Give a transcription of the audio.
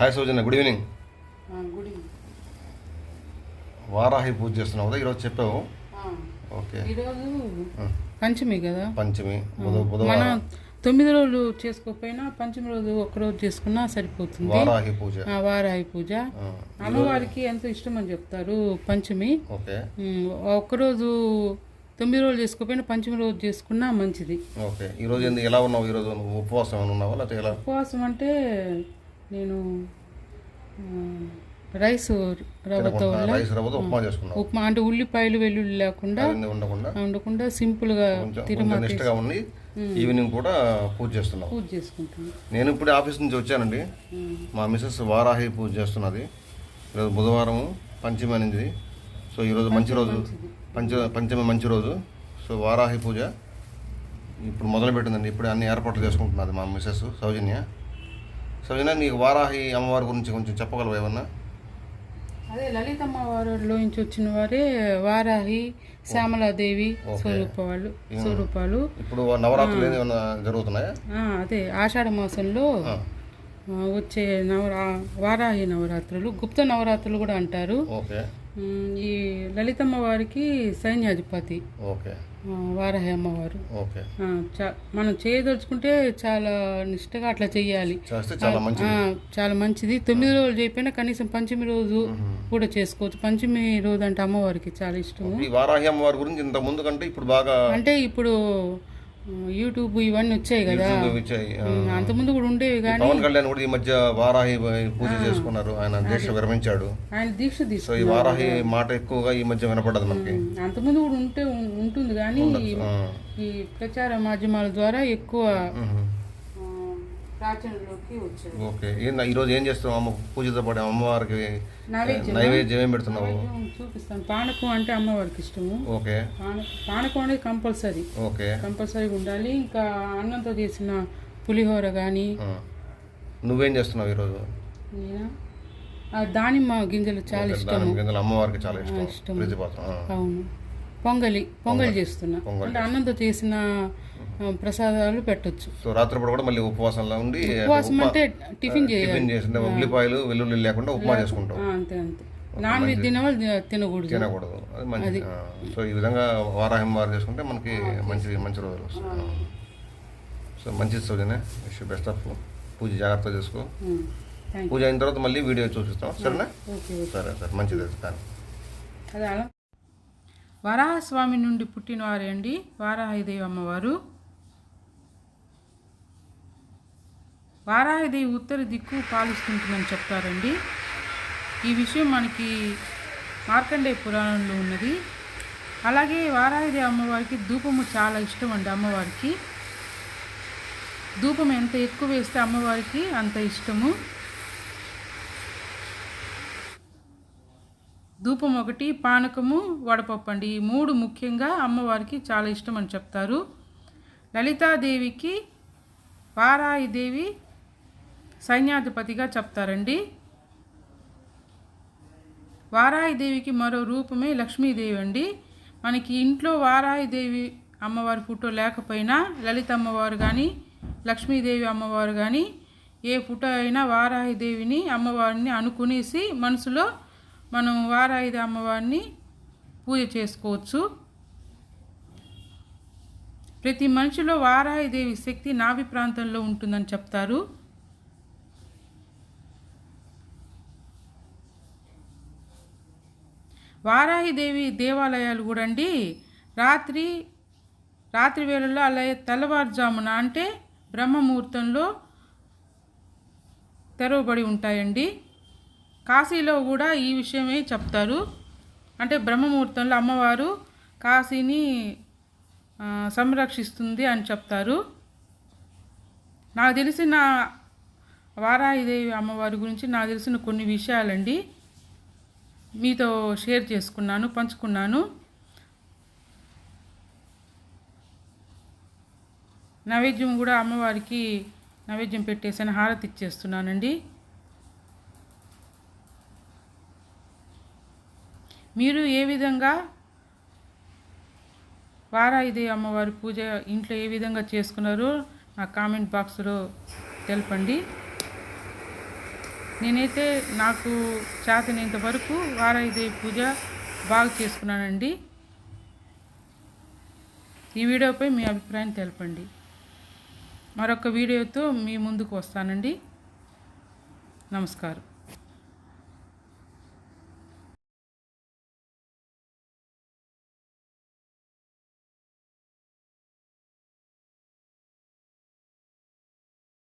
Hi Soujanya good evening. గుడి వారాహి పూజ చేస్తున్నావు కదా ఈరోజు చెప్పావు. ఓకే. ఈరోజు పంచమి కదా. పంచమి మన బుధవారం. తొమ్మిది రోజులు చేసుకోకపోయినా పంచమి రోజు ఒక రోజు చేసుకున్నా సరిపోతుంది. వారాహి పూజ. ఆ, వారాహి పూజ. అమ్మవారికి ఎంతో ఇష్టం అని చెప్తారు పంచమి. ఓకే. ఉమ్, ఒక్కరోజు తొమ్మిది రోజులు చేసుకోకపోయినా పంచమి రోజు చేసుకున్నా మంచిది. ఓకే. ఈరోజు ఎందుకు ఎలా ఉన్నావు? ఈరోజు ఉపవాసం ఉన్నావా? ఉపవాసం అంటే నేను రైస్ రవ్వతో ఉప్మా చేసుకున్నావు ఉప్మా అంటే ఉల్లిపాయలు వెల్లుల్లి లేకుండా ఉండకుండా. ఉండకుండా సింపుల్గా నిష్టగా ఉండి ఈవినింగ్ కూడా పూజ చేస్తున్నావు పూజ చేసుకుంటాను. నేను ఇప్పుడు ఆఫీస్ నుంచి వచ్చానండి. మా మిసెస్ వారాహి పూజ చేస్తున్నది. ఈరోజు బుధవారం పంచమి అనేది. సో ఈరోజు మంచి రోజు. పంచ పంచమి మంచి రోజు. సో వారాహి పూజ ఇప్పుడు మొదలు పెట్టిందండి ఇప్పుడు అన్ని ఏర్పాట్లు చేసుకుంటున్నది మా మిసెస్ సౌజన్య. సౌజన్య నీకు వారాహి అమ్మవారి గురించి కొంచెం చెప్పగలవు ఏమన్నా? అదే లలితమ్మ వారిలో నుంచి వచ్చిన వారే వారాహి శ్యామలాదేవి స్వరూప వాళ్ళు స్వరూపాలు. ఇప్పుడు నవరాత్రులు ఏమైనా జరుగుతున్నాయా? అదే ఆషాఢ మాసంలో వచ్చే నవరా వారాహి నవరాత్రులు గుప్త నవరాత్రులు కూడా అంటారు. ఈ లలితమ్మ వారికి సైన్యాధిపతి. ఓకే. వారాహి అమ్మవారు మనం చేయదలుచుకుంటే చాలా నిష్టగా అట్లా చెయ్యాలి. చేస్తే చాలా మంచిది. ఆ, చాలా మంచిది. తొమ్మిది రోజులు చేయకపోయినా కనీసం పంచమి రోజు కూడా చేసుకోవచ్చు. పంచమి రోజు అంటే అమ్మవారికి చాలా ఇష్టము. ఈ వారాహి అమ్మవారి గురించి ఇంత ముందు కంటే ఇప్పుడు బాగా అంటే ఇప్పుడు యూట్యూబ్ ఇవన్నీ వచ్చాయి కదా. అంతకుముందు కూడా ఉండేవి కానీ పవన్ కళ్యాణ్ కూడా ఈ మధ్య వారాహి పూజ చేసుకున్నారు. ఆయన దీక్ష విరమించాడు. ఆయన దీక్ష సో ఈ వారాహి మాట ఎక్కువగా ఈ మధ్య వినపడదు మనకి. అంతకుముందు కూడా ఉంటే ఉంటుంది కానీ ఈ ప్రచార మాధ్యమాల ద్వారా ఎక్కువ ఓకే. ఏంది ఈరోజు ఏం చేస్తున్నావు? అమ్మ పూజతో పాటు అమ్మవారికి నైవేద్యం. ఏం పెడుతున్నావు? చూపిస్తాను. పానకం అంటే అమ్మవారికి ఇష్టము. ఓకే. పాన- పానకం అనేది కంపల్సరీ. ఓకే. కంపల్సరీగా ఉండాలి. ఇంకా అన్నంతో చేసిన పులిహోర కానీ. నువ్వేం చేస్తున్నావు ఈరోజు? నేనా? దానిమ్మ గింజలు చాలా ఇష్టం కింద అమ్మవారికి చాలా ఇష్టం. అవును. పొంగలి పొంగలి చేస్తున్నా. అంటే అన్నంతో చేసిన ప్రసాదాలు పెట్టొచ్చు. సో రాత్రిపూట కూడా మళ్ళీ ఉపవాసంలో ఉండి ఉపవాసం అంటే టిఫిన్ చేయాలి. టిఫిన్ ఉల్లిపాయలు వెల్లుల్లి లేకుండా ఉప్మా చేసుకుంటావు ఆ, అంతే అంతే. నాన్ వెజ్ తినవాళ్ళు తి- తినకూడదు. తినకూడదు. అది మంచిది. సో ఈ విధంగా వారాహం వారు చేసుకుంటే మనకి మంచి మంచి రోజులు వస్తాయి. సో మంచిది Soujanya. Wish best of Pooja జాగ్రత్త చేసుకో. పూజ అయిన తర్వాత మళ్ళీ వీడియో చూపిస్తాం. సరేనా? సరే సరే. మంచిది కానీ వరాహస్వామి నుండి పుట్టినవారే అండి వారాహిదేవి అమ్మవారు. వారాహిదేవి ఉత్తర దిక్కు పాలిస్తుంటుందని చెప్తారండి. ఈ విషయం మనకి మార్కండేయ పురాణంలో ఉన్నది. అలాగే వారాహిదేవి అమ్మవారికి ధూపము చాలా ఇష్టం అండి అమ్మవారికి. ధూపం ఎంత ఎక్కువ వేస్తే అమ్మవారికి అంత ఇష్టము. ధూపం ఒకటి పానకము వడపప్పు అండి. ఈ మూడు ముఖ్యంగా అమ్మవారికి చాలా ఇష్టం అని చెప్తారు. లలితాదేవికి వారాయిదేవి సైన్యాధిపతిగా చెప్తారండి. వారాహిదేవికి మరో రూపమే లక్ష్మీదేవి అండి మనకి ఇంట్లో వారాహిదేవి అమ్మవారి ఫోటో లేకపోయినా లలిత అమ్మవారు కానీ లక్ష్మీదేవి అమ్మవారు కానీ ఏ ఫోటో అయినా వారాహిదేవిని అమ్మవారిని అనుకునేసి మనసులో మనం వారాయిది అమ్మవారిని పూజ చేసుకోవచ్చు. ప్రతి మనిషిలో వారాహిదేవి శక్తి నాభి ప్రాంతంలో ఉంటుందని చెప్తారు. వారాహిదేవి దేవాలయాలు కూడా అండి రాత్రి రాత్రి వేళల్లో అలాగే తెల్లవారుజామున అంటే బ్రహ్మముహూర్తంలో తెరవబడి ఉంటాయండి. కాశీలో కూడా ఈ విషయమే చెప్తారు. అంటే బ్రహ్మముహూర్తంలో అమ్మవారు కాశీని సంరక్షిస్తుంది అని చెప్తారు. నాకు తెలిసిన వారాహిదేవి అమ్మవారి గురించి నాకు తెలిసిన కొన్ని విషయాలండి. మీతో షేర్ చేసుకున్నాను పంచుకున్నాను. నైవేద్యం కూడా అమ్మవారికి నైవేద్యం పెట్టేసాను హారతి ఇచ్చేస్తున్నానండి. మీరు ఏ విధంగా వారాయిదే అమ్మవారి పూజ ఇంట్లో ఏ విధంగా చేసుకున్నారో నా కామెంట్ బాక్స్లో తెలపండి. నేనైతే నాకు చేతనేంత వరకు వారాయిదేవి పూజ బాగా చేసుకున్నానండి. ఈ వీడియోపై మీ అభిప్రాయం తెలపండి. మరొక వీడియోతో మీ ముందుకు వస్తానండి. నమస్కారం.